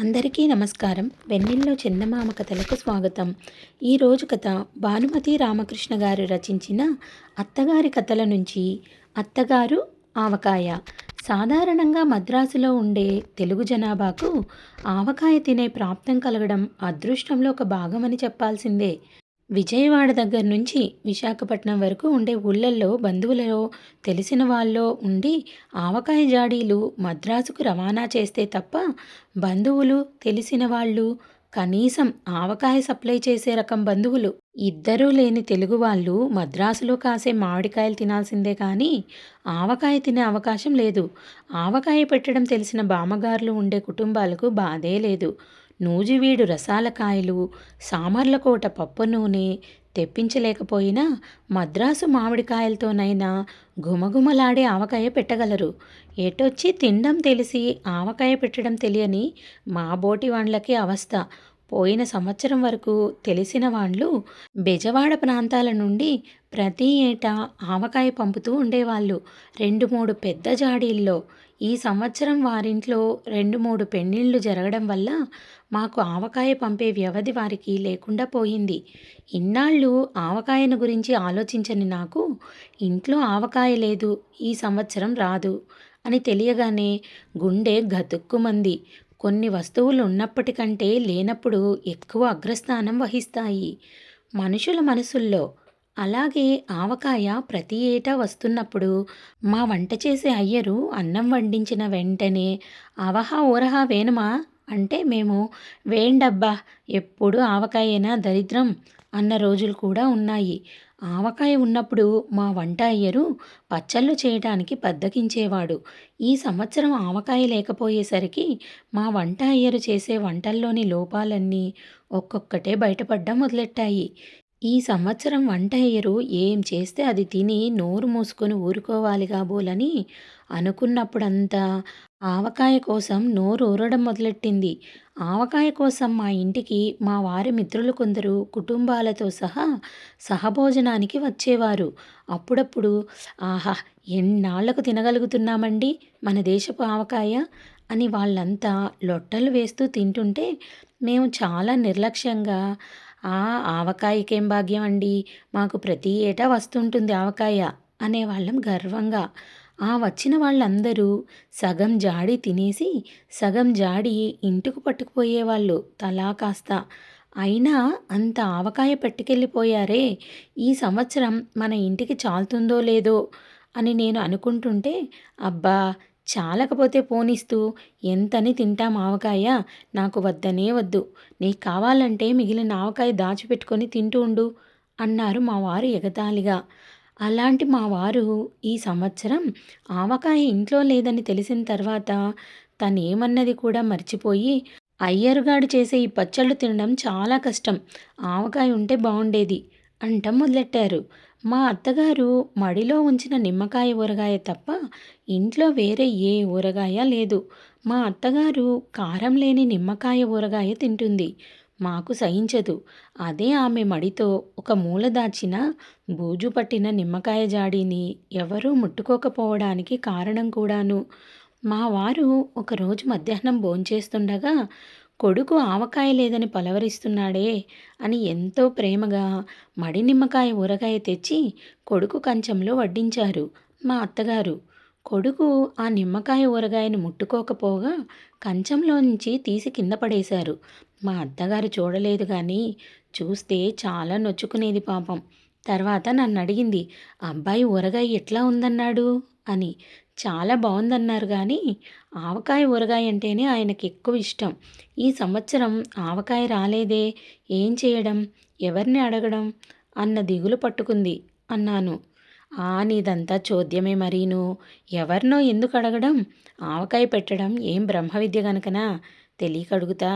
అందరికీ నమస్కారం. వెన్నెల్లో చందమామ కథలకు స్వాగతం. ఈరోజు కథ భానుమతి రామకృష్ణ గారు రచించిన అత్తగారి కథల నుంచి అత్తగారు ఆవకాయ. సాధారణంగా మద్రాసులో ఉండే తెలుగు జనాభాకు ఆవకాయ తినే ప్రాప్తం కలగడం అదృష్టంలో ఒక భాగమని చెప్పాల్సిందే. విజయవాడ దగ్గర నుంచి విశాఖపట్నం వరకు ఉండే ఊళ్ళల్లో బంధువులలో తెలిసిన వాళ్ళలో ఉండి ఆవకాయ జాడీలు మద్రాసుకు రవాణా చేస్తే తప్ప బంధువులు తెలిసిన వాళ్ళు కనీసం ఆవకాయ సప్లై చేసే రకం బంధువులు ఇద్దరూ లేని తెలుగు వాళ్ళు మద్రాసులో కాసే మామిడికాయలు తినాల్సిందే కానీ ఆవకాయ తినే అవకాశం లేదు. ఆవకాయ పెట్టడం తెలిసిన బామ్మగారులు ఉండే కుటుంబాలకు బాధే లేదు. నూజివీడు రసాల కాయలు సామర్లకోట పప్పు నూనె తెప్పించలేకపోయినా మద్రాసు మామిడికాయలతోనైనా గుమగుమలాడే ఆవకాయ పెట్టగలరు. ఎటొచ్చి తినడం తెలిసి ఆవకాయ పెట్టడం తెలియని మా బోటి వాళ్ళకి అవస్థ. పోయిన సంవత్సరం వరకు తెలిసిన వాళ్ళు బెజవాడ ప్రాంతాల నుండి ప్రతి ఏటా ఆవకాయ పంపుతూ ఉండేవాళ్ళు. రెండు మూడు పెద్ద జాడీల్లో. ఈ సంవత్సరం వారింట్లో రెండు మూడు పెళ్ళిళ్ళు జరగడం వల్ల మాకు ఆవకాయ పంపే వ్యవధి వారికి లేకుండా పోయింది. ఇన్నాళ్ళు ఆవకాయను గురించి ఆలోచించని నాకు ఇంట్లో ఆవకాయ లేదు ఈ సంవత్సరం రాదు అని తెలియగానే గుండె గతుక్కుమంది. కొన్ని వస్తువులు ఉన్నప్పటికంటే లేనప్పుడు ఎక్కువ అగ్రస్థానం వహిస్తాయి. మనుషుల మనసుల్లో అలాగే ఆవకాయ ప్రతి ఏటా వస్తున్నప్పుడు మా వంట చేసే అయ్యరు అన్నం వండించిన వెంటనే అవహా ఊరహా వేనుమా అంటే మేము వేండబ్బా ఎప్పుడు ఆవకాయేనా దరిద్రం అన్న రోజులు కూడా ఉన్నాయి. ఆవకాయ ఉన్నప్పుడు మా వంట అయ్యరు పచ్చళ్ళు చేయడానికి బద్దకించేవాడు. ఈ సంవత్సరం ఆవకాయ లేకపోయేసరికి మా వంట అయ్యరు చేసే వంటల్లోని లోపాలన్నీ ఒక్కొక్కటే బయటపడ్డం మొదలెట్టాయి. ఈ సంవత్సరం వంట అయ్యరు ఏం చేస్తే అది తిని నోరు మూసుకొని ఊరుకోవాలి కాబోలని అనుకున్నప్పుడంతా ఆవకాయ కోసం నోరు ఊరడం మొదలెట్టింది. ఆవకాయ కోసం మా ఇంటికి మా వారి మిత్రులు కొందరు కుటుంబాలతో సహా సహభోజనానికి వచ్చేవారు. అప్పుడప్పుడు ఆహా ఎన్నాళ్ళకు తినగలుగుతున్నామండి మన దేశపు ఆవకాయ? అని వాళ్ళంతా లొట్టలు వేస్తూ తింటుంటే మేము చాలా నిర్లక్ష్యంగా ఆ ఆవకాయకేం భాగ్యం అండి? మాకు ప్రతి ఏటా వస్తుంటుంది ఆవకాయ అనేవాళ్ళం గర్వంగా. ఆ వచ్చిన వాళ్ళందరూ సగం జాడి తినేసి సగం జాడి ఇంటికి పట్టుకుపోయేవాళ్ళు తలా కాస్త. అయినా అంత ఆవకాయ పట్టుకెళ్ళిపోయారే ఈ సంవత్సరం మన ఇంటికి చాలుతుందో లేదో అని నేను అనుకుంటుంటే అబ్బా చాలకపోతే పోనిస్తూ ఎంతని తింటాం ఆవకాయ? నాకు వద్దనే వద్దు. నీకు కావాలంటే మిగిలిన ఆవకాయ దాచిపెట్టుకొని తింటూ ఉండు అన్నారు మా వారు ఎగతాళిగా. అలాంటి మా వారు ఈ సంవత్సరం ఆవకాయ ఇంట్లో లేదని తెలిసిన తర్వాత తనేమన్నది కూడా మర్చిపోయి అయ్యరుగాడు చేసే ఈ పచ్చళ్ళు తినడం చాలా కష్టం. ఆవకాయ ఉంటే బాగుండేది అంట మొదలెట్టారు. మా అత్తగారు మడిలో ఉంచిన నిమ్మకాయ ఊరగాయ తప్ప ఇంట్లో వేరే ఏ ఊరగాయ లేదు. మా అత్తగారు కారం లేని నిమ్మకాయ ఊరగాయ తింటుంది. మాకు సహించదు. అదే ఆమె మడితో ఒక మూల దాచిన బూజు పట్టిన నిమ్మకాయ జాడీని ఎవరూ ముట్టుకోకపోవడానికి కారణం కూడాను. మా వారు ఒకరోజు మధ్యాహ్నం భోంచేస్తుండగా కొడుకు ఆవకాయ లేదని పలవరిస్తున్నాడే అని ఎంతో ప్రేమగా మడి నిమ్మకాయ ఊరగాయ తెచ్చి కొడుకు కంచంలో వడ్డించారు మా అత్తగారు. కొడుకు ఆ నిమ్మకాయ ఊరగాయను ముట్టుకోకపోగా కంచంలో నుంచి తీసి కింద పడేశారు. మా అత్తగారు చూడలేదు కానీ చూస్తే చాలా నొచ్చుకునేది పాపం. తర్వాత నన్ను అడిగింది అబ్బాయి ఊరగాయ ఎట్లా ఉందన్నాడు? అని చాలా బాగుందన్నారు కానీ ఆవకాయ ఊరగాయ అంటేనే ఆయనకి ఎక్కువ ఇష్టం. ఈ సంవత్సరం ఆవకాయ రాలేదే ఏం చేయడం ఎవరిని అడగడం అన్న దిగులు పట్టుకుంది అన్నాను. ఆ నీదంతా చోద్యమే మరీను. ఎవరినో ఎందుకు అడగడం ఆవకాయ పెట్టడం ఏం బ్రహ్మ విద్య గనుకనా? తెలియక అడుగుతా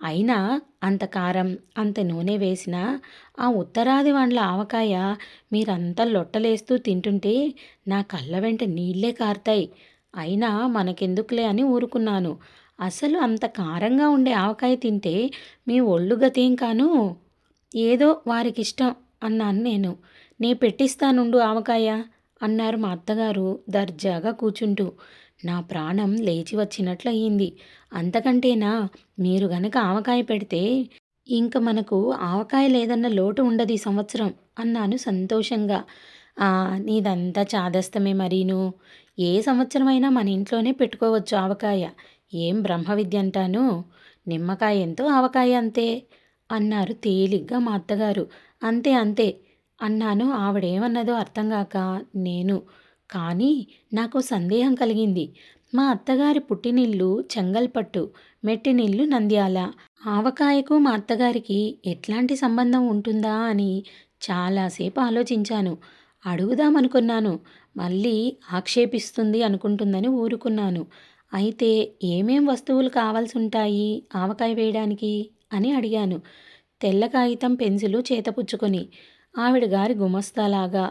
అయినా అంత కారం అంత నూనె వేసినా ఆ ఉత్తరాది వాళ్ళ ఆవకాయ మీరంతా లొట్టలేస్తూ తింటుంటే నా కళ్ళ వెంట నీళ్ళే కారుతాయి. అయినా మనకెందుకులే అని ఊరుకున్నాను. అసలు అంత కారంగా ఉండే ఆవకాయ తింటే మీ ఒళ్ళు గతేం కాను? ఏదో వారికిష్టం అన్నాను నేను. నే పెట్టిస్తానుండు ఆవకాయ అన్నారు మా అత్తగారు దర్జాగా కూర్చుంటూ నా ప్రాణం లేచి వచ్చినట్లయింది. అంతకంటేనా? మీరు గనక ఆవకాయ పెడితే ఇంక మనకు ఆవకాయ లేదన్న లోటు ఉండదు ఈ సంవత్సరం అన్నాను సంతోషంగా. "ఆ, నీదంతా చాదస్తమే మరీను. ఏ సంవత్సరమైనా మన ఇంట్లోనే పెట్టుకోవచ్చు ఆవకాయ. ఏం బ్రహ్మ విద్య అంటాను? నిమ్మకాయ ఎంతో ఆవకాయ అంతే అన్నారు తేలిగ్గా మా అత్తగారు. అంతే అంతే అన్నాను. ఆవిడేమన్నదో అర్థం కాక నేను కానీ నాకు సందేహం కలిగింది. మా అత్తగారి పుట్టినిల్లు చెంగల్పట్టు మెట్టినిల్లు నంద్యాల. ఆవకాయకు మా అత్తగారికి ఎట్లాంటి సంబంధం ఉంటుందా అని చాలాసేపు ఆలోచించాను. అడుగుదామనుకున్నాను. మళ్ళీ ఆక్షేపిస్తుంది అనుకుంటుందని ఊరుకున్నాను. అయితే ఏమేం వస్తువులు కావాల్సి ఉంటాయి ఆవకాయ వేయడానికి అని అడిగాను. తెల్ల కాగితం పెన్సిలు చేతపుచ్చుకొని. ఆవిడ గారి గుమస్తాలాగా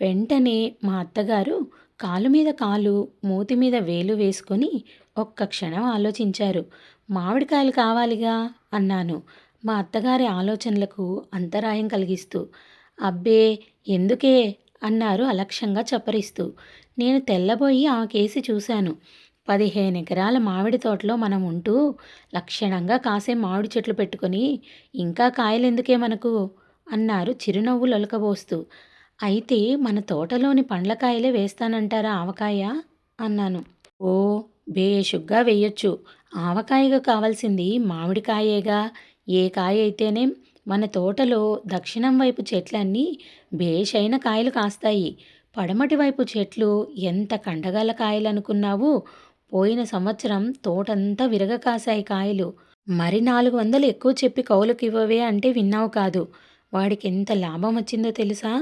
వెంటనే మా అత్తగారు కాలు మీద కాలు మూతి మీద వేలు వేసుకొని ఒక్క క్షణం ఆలోచించారు. మామిడికాయలు కావాలిగా అన్నాను. మా అత్తగారి ఆలోచనలకు అంతరాయం కలిగిస్తూ అబ్బే ఎందుకే? అన్నారు అలక్ష్యంగా చప్పరిస్తూ. నేను తెల్లబోయి ఆ కేసి చూశాను. పదిహేను ఎకరాల మామిడి తోటలో మనం ఉంటూ లక్షణంగా కాసే మామిడి చెట్లు పెట్టుకొని ఇంకా కాయలెందుకే మనకు? అన్నారు చిరునవ్వు లొలకబోస్తూ. అయితే మన తోటలోని పండ్లకాయలే వేస్తానంటారా ఆవకాయ? అన్నాను. ఓ బేషుగ్గా వేయొచ్చు. ఆవకాయగా కావాల్సింది మామిడికాయేగా. ఏ కాయ అయితేనేం మన తోటలో దక్షిణం వైపు చెట్లన్నీ బేషైన కాయలు కాస్తాయి. పడమటి వైపు చెట్లు ఎంత కండగల కాయలనుకున్నావు? పోయిన సంవత్సరం తోటంతా విరగ కాసాయి కాయలు. మరి నాలుగు వందలు ఎక్కువ చెప్పి కౌలుకివ్వవే అంటే విన్నావు కాదు. వాడికి ఎంత లాభం వచ్చిందో తెలుసా?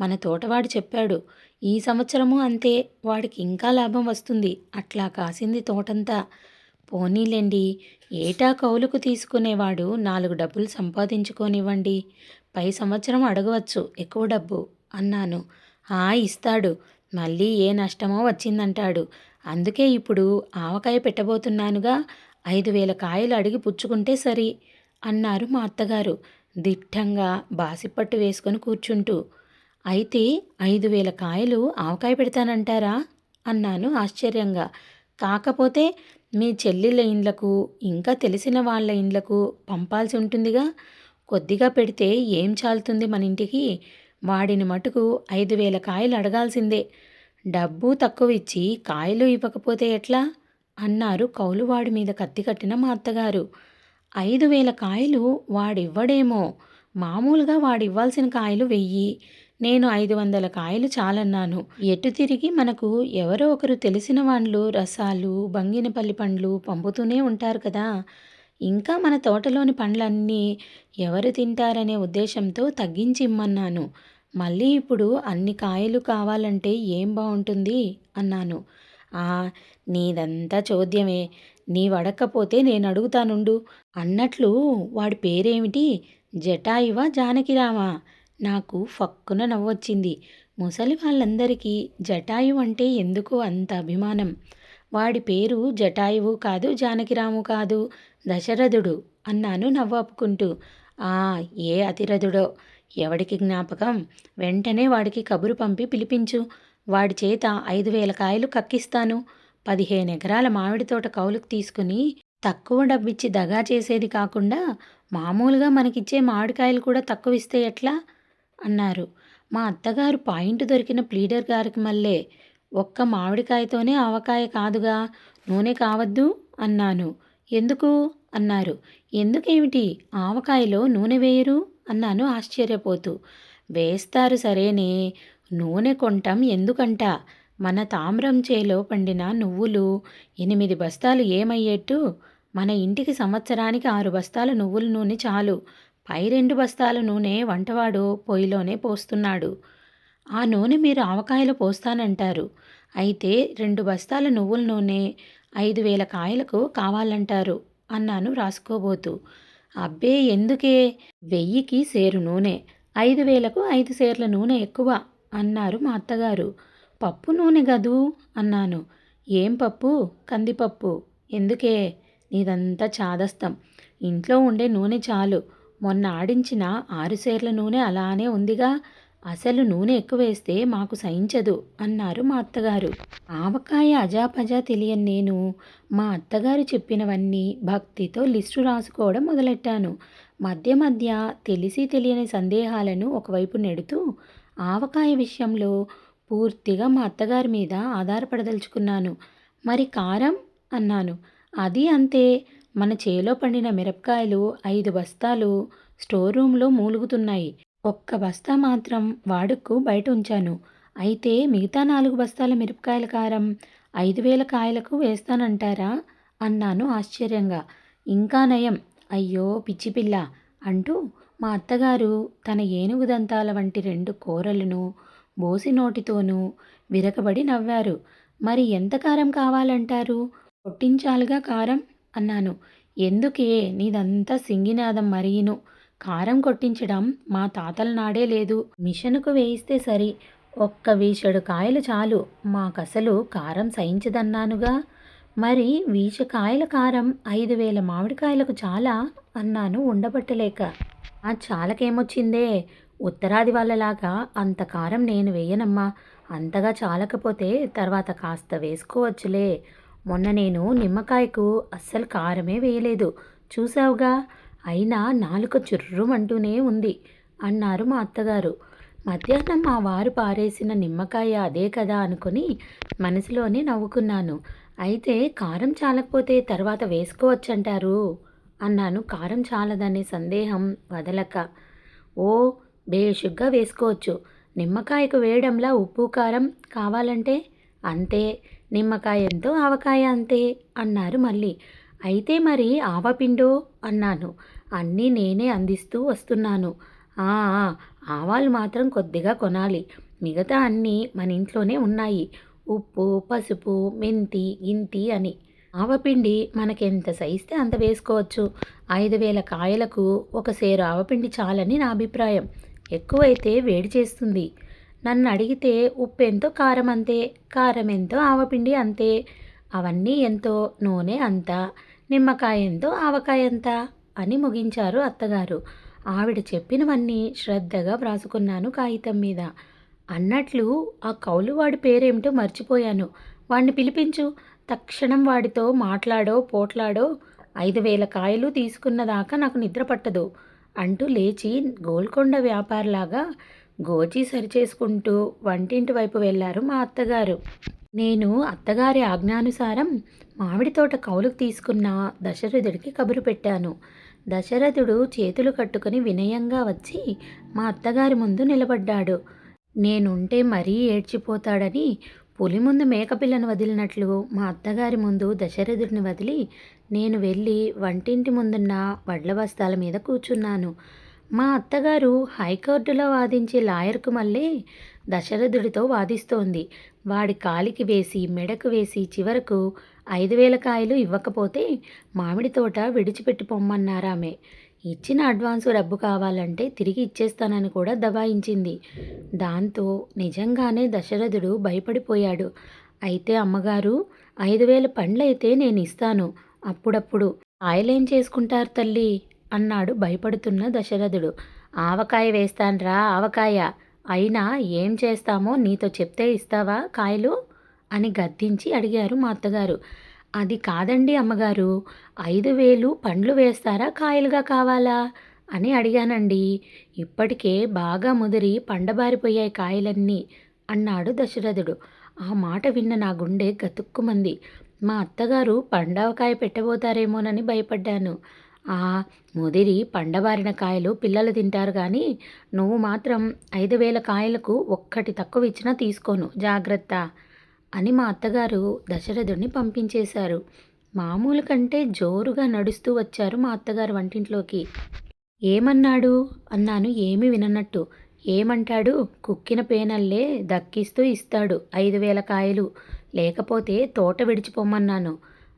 మన తోటవాడు చెప్పాడు ఈ సంవత్సరము అంతే వాడికి ఇంకా లాభం వస్తుంది. అట్లా కాసింది తోటంతా. పోనీలేండి ఏటా కౌలుకు తీసుకునేవాడు నాలుగు డబ్బులు సంపాదించుకోనివ్వండి. పై సంవత్సరం అడగవచ్చు ఎక్కువ డబ్బు అన్నాను. ఆ ఇస్తాడు. మళ్ళీ ఏ నష్టమో వచ్చిందంటాడు. అందుకే ఇప్పుడు ఆవకాయ పెట్టబోతున్నానుగా ఐదు వేల కాయలు అడిగి పుచ్చుకుంటే సరి అన్నారు మా అత్తగారు దిట్టంగా బాసిపట్టు వేసుకొని కూర్చుంటూ. అయితే ఐదు వేల కాయలు ఆవకాయ పెడతానంటారా? అన్నాను ఆశ్చర్యంగా. కాకపోతే మీ చెల్లెళ్ళ ఇండ్లకు ఇంకా తెలిసిన వాళ్ళ ఇండ్లకు పంపాల్సి ఉంటుందిగా. కొద్దిగా పెడితే ఏం చాలుతుంది మన ఇంటికి? వాడిని మటుకు ఐదు వేల కాయలు అడగాల్సిందే. డబ్బు తక్కువ ఇచ్చి కాయలు ఇవ్వకపోతే ఎట్లా? అన్నారు కౌలువాడి మీద కత్తి కట్టిన మా అత్తగారు. ఐదు వేల కాయలు వాడివ్వడేమో. మామూలుగా వాడివ్వాల్సిన కాయలు వెయ్యి. నేను ఐదు వందల కాయలు చాలన్నాను. ఎటు తిరిగి మనకు ఎవరో ఒకరు తెలిసిన వాళ్ళు రసాలు బంగినపల్లి పండ్లు పంపుతూనే ఉంటారు కదా. ఇంకా మన తోటలోని పండ్లన్నీ ఎవరు తింటారనే ఉద్దేశంతో తగ్గించి ఇమ్మన్నాను. మళ్ళీ ఇప్పుడు అన్ని కాయలు కావాలంటే ఏం బాగుంటుంది అన్నాను. ఆ నీదంతా చోద్యమే. నీ వడక్కపోతే నేను అడుగుతానుండు. అన్నట్లు వాడి పేరేమిటి? జటాయువా జానకిరామా నాకు ఫక్కున నవ్వొచ్చింది. ముసలి వాళ్ళందరికీ జటాయు అంటే ఎందుకు అంత అభిమానం? వాడి పేరు జటాయువు కాదు జానకిరాము కాదు దశరథుడు అన్నాను నవ్వాపుకుంటూ. ఆ ఏ అతిరథుడో? ఎవడికి జ్ఞాపకం? వెంటనే వాడికి కబురు పంపి పిలిపించు. వాడి చేత ఐదు వేల కాయలు కక్కిస్తాను. పదిహేను ఎకరాల మామిడి తోట కౌలుకు తీసుకుని తక్కువ డబ్బిచ్చి దగా చేసేది కాకుండా మామూలుగా మనకిచ్చే మామిడికాయలు కూడా తక్కువ ఇస్తే ఎట్లా? అన్నారు. మా అత్తగారు పాయింట్ దొరికిన ప్లీడర్ గారికి మళ్ళే ఒక్క మామిడికాయతోనే ఆవకాయ కాదుగా నూనె కావద్దు అన్నాను. ఎందుకు? అన్నారు. ఎందుకేమిటి? ఆవకాయలో నూనె వేయరు? అన్నాను ఆశ్చర్యపోతూ. వేస్తారు సరేనే నూనె కొంటాం ఎందుకంట? మన తామ్రం చేలో పండిన నువ్వులు ఎనిమిది బస్తాలు ఏమయ్యేట్టు? మన ఇంటికి సంవత్సరానికి ఆరు బస్తాల నువ్వుల నూనె చాలు. పై రెండు బస్తాల నూనె వంటవాడు పొయ్యిలోనే పోస్తున్నాడు. ఆ నూనె మీరు ఆవకాయలు పోస్తానంటారు. అయితే రెండు బస్తాల నువ్వుల నూనె ఐదు వేల కాయలకు కావాలంటారు అన్నాను రాసుకోబోతూ. అబ్బే ఎందుకే? వెయ్యికి సేరు నూనె ఐదు వేలకు ఐదు సేర్ల నూనె ఎక్కువ అన్నారు మా అత్తగారు. పప్పు నూనె గదు అన్నాను. ఏం పప్పు? కందిపప్పు. ఎందుకే? నీదంతా చాదస్తం. ఇంట్లో ఉండే నూనె చాలు. మొన్న ఆడించిన ఆరు సేర్ల నూనె అలానే ఉందిగా. అసలు నూనె ఎక్కువ వేస్తే మాకు సహించదు అన్నారు మా అత్తగారు. ఆవకాయ అజాపజా తెలియని నేను మా అత్తగారు చెప్పినవన్నీ భక్తితో లిస్టు రాసుకోవడం మొదలెట్టాను. మధ్య మధ్య తెలిసి తెలియని సందేహాలను ఒకవైపు నెడుతూ ఆవకాయ విషయంలో పూర్తిగా మా అత్తగారి మీద ఆధారపడదలుచుకున్నాను. మరి కారం? అన్నాను. అది అంతే. మన చేలో పండిన మిరపకాయలు ఐదు బస్తాలు స్టోర్ రూమ్లో మూలుగుతున్నాయి. ఒక్క బస్తా మాత్రం వాడుకు బయట ఉంచాను. అయితే మిగతా నాలుగు బస్తాల మిరపకాయల కారం ఐదు వేల కాయలకు వేస్తానంటారా? అన్నాను ఆశ్చర్యంగా. ఇంకా నయం. అయ్యో పిచ్చి పిల్ల అంటూ మా అత్తగారు తన ఏనుగు దంతాల వంటి రెండు కూరలను బోసి నోటితోనూ విరకబడి నవ్వారు. మరి ఎంత కారం కావాలంటారు? కొట్టించాలిగా కారం? అన్నాను. ఎందుకే? నీదంతా సింగినాదం మరీను. కారం కొట్టించడం మా తాతల నాడే లేదు. మిషనుకు వేయిస్తే సరి. ఒక్క వీషడు కాయలు చాలు. మాకసలు కారం సహించదన్నానుగా. మరి వీచ కాయల కారం ఐదు వేల మామిడికాయలకు చాలా? అన్నాను ఉండబట్టలేక. ఆ చాలకేమొచ్చిందే? ఉత్తరాది వాళ్ళలాగా అంత కారం నేను వేయనమ్మా. అంతగా చాలకపోతే తర్వాత కాస్త వేసుకోవచ్చులే. మొన్న నేను నిమ్మకాయకు అస్సలు కారమే వేయలేదు. చూసావుగా అయినా నాలుక చుర్రుమంటూనే ఉంది అన్నారు మా అత్తగారు. మధ్యాహ్నం మా వారు పారేసిన నిమ్మకాయ అదే కదా అనుకుని మనసులోనే నవ్వుకున్నాను. అయితే కారం చాలకపోతే తర్వాత వేసుకోవచ్చంటారు? అన్నాను. కారం చాలదనే సందేహం వదలక. ఓ బేషుగ్గా వేసుకోవచ్చు. నిమ్మకాయకు వేయడంలా ఉప్పు కారం కావాలంటే? అంతే. నిమ్మకాయ ఎంతో ఆవకాయ అంతే అన్నారు మళ్ళీ. అయితే మరి ఆవపిండో అన్నాను. అన్నీ నేనే అందిస్తూ వస్తున్నాను. "ఆ, ఆవాలు మాత్రం కొద్దిగా కొనాలి. మిగతా అన్నీ మన ఇంట్లోనే ఉన్నాయి. ఉప్పు పసుపు మెంతి గింతి అని. ఆవపిండి మనకెంత సైస్తే అంత వేసుకోవచ్చు. ఐదు వేల కాయలకు ఒక సేరు ఆవపిండి చాలని నా అభిప్రాయం. ఎక్కువైతే వేడి చేస్తుంది. నన్ను అడిగితే ఉప్పు ఎంతో కారం అంతే కారం ఎంతో ఆవపిండి అంతే అవన్నీ ఎంతో నూనె అంత నిమ్మకాయ ఎంతో ఆవకాయ ఎంత అని ముగించారు అత్తగారు. ఆవిడ చెప్పినవన్నీ శ్రద్ధగా వ్రాసుకున్నాను కాగితం మీద. అన్నట్లు ఆ కౌలువాడి పేరేమిటో మర్చిపోయాను. వాడిని పిలిపించు. తక్షణం వాడితో మాట్లాడో పోట్లాడో ఐదు వేల కాయలు తీసుకున్నదాకా నాకు నిద్ర పట్టదు అంటూ లేచి గోల్కొండ వ్యాపారలాగా గోచి సరిచేసుకుంటూ వంటింటి వైపు వెళ్ళారు మా అత్తగారు. నేను అత్తగారి ఆజ్ఞానుసారం మామిడి తోట కౌలుకు తీసుకున్న దశరథుడికి కబురు పెట్టాను. దశరథుడు చేతులు కట్టుకుని వినయంగా వచ్చి మా అత్తగారి ముందు నిలబడ్డాడు. నేనుంటే మరీ ఏడ్చిపోతాడని పులి ముందు మేకపిల్లను వదిలినట్లు మా అత్తగారి ముందు దశరథుడిని వదిలి నేను వెళ్ళి వంటింటి ముందున్న వడ్ల బస్తాల మీద కూర్చున్నాను. మా అత్తగారు హైకోర్టులో వాదించే లాయర్కు మళ్ళీ దశరథుడితో వాదిస్తోంది. వాడి కాలికి వేసి మెడకు వేసి చివరకు ఐదు వేల కాయలు ఇవ్వకపోతే మామిడి తోట విడిచిపెట్టి పొమ్మన్నారామె. ఇచ్చిన అడ్వాన్సు డబ్బు కావాలంటే తిరిగి ఇచ్చేస్తానని కూడా దబాయించింది. దాంతో నిజంగానే దశరథుడు భయపడిపోయాడు. అయితే అమ్మగారు ఐదు వేల పండ్లయితే నేను ఇస్తాను. అప్పుడప్పుడు ఆయలేం చేసుకుంటారు తల్లి? అన్నాడు భయపడుతున్న దశరథుడు. ఆవకాయ వేస్తాన్రా ఆవకాయ. అయినా ఏం చేస్తామో నీతో చెప్తే ఇస్తావా కాయలు? అని గద్దించి అడిగారు మా అత్తగారు. అది కాదండి అమ్మగారు. ఐదు వేలు పండ్లు వేస్తారా కాయలుగా కావాలా? అని అడిగానండి. ఇప్పటికే బాగా ముదిరి పండబారిపోయాయి కాయలన్నీ అన్నాడు దశరథుడు. ఆ మాట విన్న నా గుండె గతుక్కుమంది. మా అత్తగారు పండవకాయ పెట్టబోతారేమోనని భయపడ్డాను. ఆ ముదిరి పండబారిన కాయలు పిల్లలు తింటారు కానీ నువ్వు మాత్రం ఐదు వేల కాయలకు ఒక్కటి తక్కువ ఇచ్చినా తీసుకోను జాగ్రత్త అని మా అత్తగారు దశరథుడిని పంపించేశారు. మామూలు కంటే జోరుగా నడుస్తూ వచ్చారు మా అత్తగారు వంటింట్లోకి. ఏమన్నాడు? అన్నాను ఏమి విననట్టు. ఏమంటాడు? కుక్కిన పేనల్లే దక్కిస్తూ ఇస్తాడు ఐదు వేల కాయలు. లేకపోతే తోట విడిచిపోమన్నాను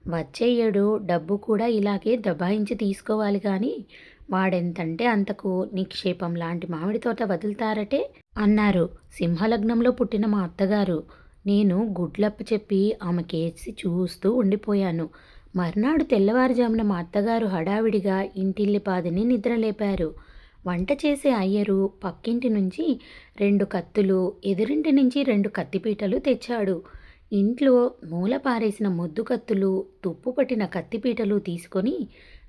వచ్చే ఏడు డబ్బు కూడా ఇలాగే దబాయించి తీసుకోవాలి కానీ వాడెంతంటే అంతకు నిక్షేపం లాంటి మామిడి తోట వదులుతారటే అన్నారు. సింహలగ్నంలో పుట్టిన మా అత్తగారు. నేను గుడ్లప్ప చెప్పి ఆమెకేసి చూస్తూ ఉండిపోయాను. మర్నాడు తెల్లవారుజామున మా అత్తగారు హడావిడిగా ఇంటిల్లిపాదిని నిద్రలేపారు. వంట చేసే అయ్యరు పక్కింటి నుంచి రెండు కత్తులు ఎదురింటి నుంచి రెండు కత్తిపీటలు తెచ్చాడు. ఇంట్లో మూలపారేసిన మొద్దుకత్తులు తుప్పుపట్టిన కత్తులు కత్తిపీటలు తీసుకొని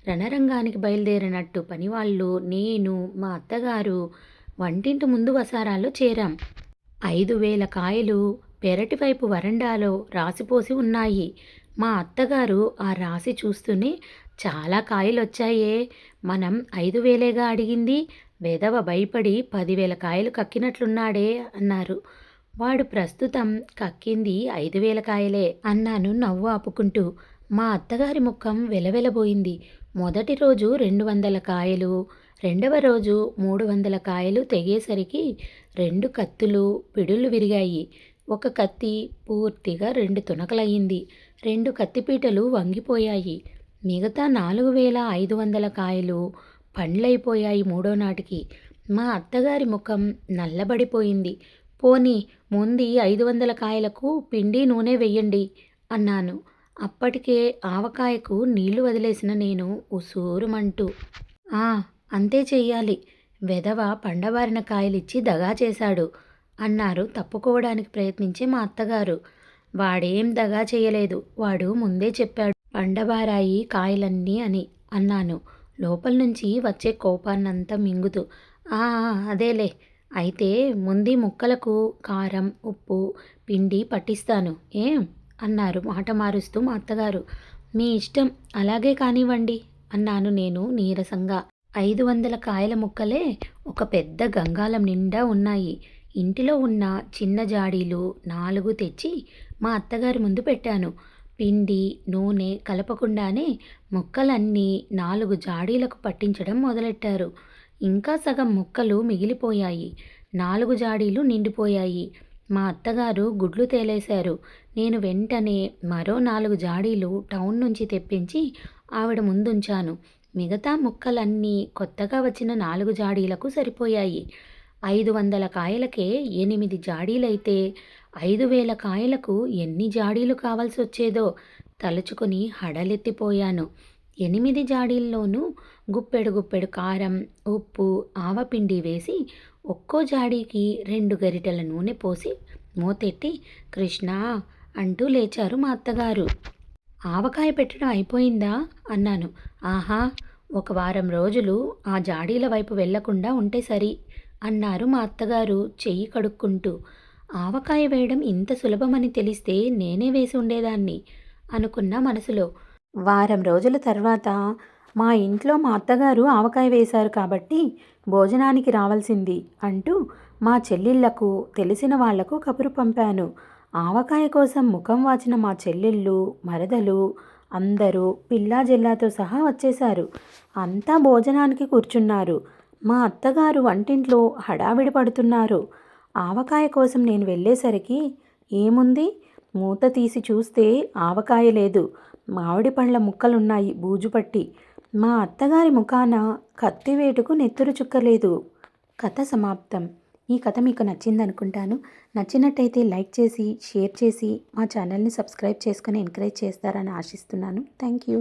రణరంగానికి బయలుదేరినట్టు పనివాళ్ళు నేను మా అత్తగారు వంటింటి ముందు వసారాల్లో చేరాం. ఐదు వేల కాయలు పెరటివైపు వరండాలో రాసిపోసి ఉన్నాయి. మా అత్తగారు ఆ రాసి చూస్తూనే చాలా కాయలు వచ్చాయే మనం ఐదు వేలేగా అడిగింది. వెధవ భయపడి పదివేల కాయలు కక్కినట్లున్నాడే అన్నారు. వాడు ప్రస్తుతం కక్కింది ఐదు వేల కాయలే అన్నాను నవ్వు ఆపుకుంటూ. మా అత్తగారి ముఖం వెలవెలబోయింది. మొదటి రోజు రెండు వందల కాయలు రెండవ రోజు మూడు వందల కాయలు తెగేసరికి రెండు కత్తులు పిడులు విరిగాయి. ఒక కత్తి పూర్తిగా రెండు తునకలయ్యింది. రెండు కత్తిపీటలు వంగిపోయాయి. మిగతా నాలుగు వేల ఐదు వందల కాయలు పండ్లైపోయాయి మూడో నాటికి మా అత్తగారి ముఖం నల్లబడిపోయింది. పోనీ ముందు ఐదు వందల కాయలకు పిండి నూనె వెయ్యండి అన్నాను. అప్పటికే ఆవకాయకు నీళ్ళు వదిలేసిన నేను ఉసూరుమంటూ ఆ అంతే చెయ్యాలి. వెధవ పండబారిన కాయలిచ్చి దగా చేశాడు అన్నారు తప్పుకోవడానికి ప్రయత్నించే మా అత్తగారు. వాడేం దగా చేయలేదు వాడు ముందే చెప్పాడు. పండబారాయి కాయలన్నీ అని అన్నాను. లోపల నుంచి వచ్చే కోపాన్నంతా మింగుతూ ఆ అదేలే అయితే ముందు ముక్కలకు కారం ఉప్పు పిండి పట్టిస్తాను. ఏం? అన్నారు మాట మారుస్తూ మా అత్తగారు. మీ ఇష్టం అలాగే కానివ్వండి అన్నాను నేను నీరసంగా. ఐదు వందల కాయల ముక్కలే ఒక పెద్ద గంగాలం నిండా ఉన్నాయి. ఇంటిలో ఉన్న చిన్న జాడీలు నాలుగు తెచ్చి మా అత్తగారి ముందు పెట్టాను. పిండి నూనె కలపకుండానే ముక్కలన్నీ నాలుగు జాడీలకు పట్టించడం మొదలెట్టారు. ఇంకా సగం ముక్కలు మిగిలిపోయాయి. నాలుగు జాడీలు నిండిపోయాయి. మా అత్తగారు గుడ్లు తేలేశారు. నేను వెంటనే మరో నాలుగు జాడీలు టౌన్ నుంచి తెప్పించి ఆవిడ ముందుంచాను. మిగతా ముక్కలన్నీ కొత్తగా వచ్చిన నాలుగు జాడీలకు సరిపోయాయి. ఐదు వందల కాయలకే ఎనిమిది జాడీలైతే ఐదు వేల కాయలకు ఎన్ని జాడీలు కావాల్సి వచ్చేదో తలుచుకొని హడలెత్తిపోయాను. ఎనిమిది జాడీల్లోనూ గుప్పెడు గుప్పెడు కారం ఉప్పు ఆవపిండి వేసి ఒక్కో జాడీకి రెండు గరిటెల నూనె పోసి మూతెట్టి కృష్ణ అంటూ లేచారు మా అత్తగారు. ఆవకాయ పెట్టడం అయిపోయిందా? అన్నాను. ఆహా ఒక వారం రోజులు ఆ జాడీల వైపు వెళ్ళకుండా ఉంటే సరి అన్నారు మా అత్తగారు చెయ్యి కడుక్కుంటూ. ఆవకాయ వేయడం ఇంత సులభమని తెలిస్తే నేనే వేసి ఉండేదాన్ని అనుకున్న మనసులో. వారం రోజుల తర్వాత మా ఇంట్లో మా అత్తగారు ఆవకాయ వేశారు కాబట్టి భోజనానికి రావాల్సింది అంటూ మా చెల్లిళ్ళకు తెలిసిన వాళ్ళకు కబురు పంపాను. ఆవకాయ కోసం ముఖం వాచిన మా చెల్లెళ్ళు మరదలు అందరూ పిల్లా జిల్లాతో సహా వచ్చేశారు. అంతా భోజనానికి కూర్చున్నారు. మా అత్తగారు వంటింట్లో హడావిడి పడుతున్నారు. ఆవకాయ కోసం నేను వెళ్ళేసరికి ఏముంది? మూత తీసి చూస్తే ఆవకాయ లేదు. మామిడి పండ్ల ముక్కలున్నాయి బూజుపట్టి. మా అత్తగారి ముఖాన కత్తివేటుకు నెత్తురు చుక్కలేదు. కథ సమాప్తం. ఈ కథ మీకు నచ్చింది అనుకుంటాను నచ్చినట్టయితే లైక్ చేసి షేర్ చేసి మా ఛానల్ని సబ్స్క్రైబ్ చేసుకుని ఎంకరేజ్ చేస్తారని ఆశిస్తున్నాను. Thank you.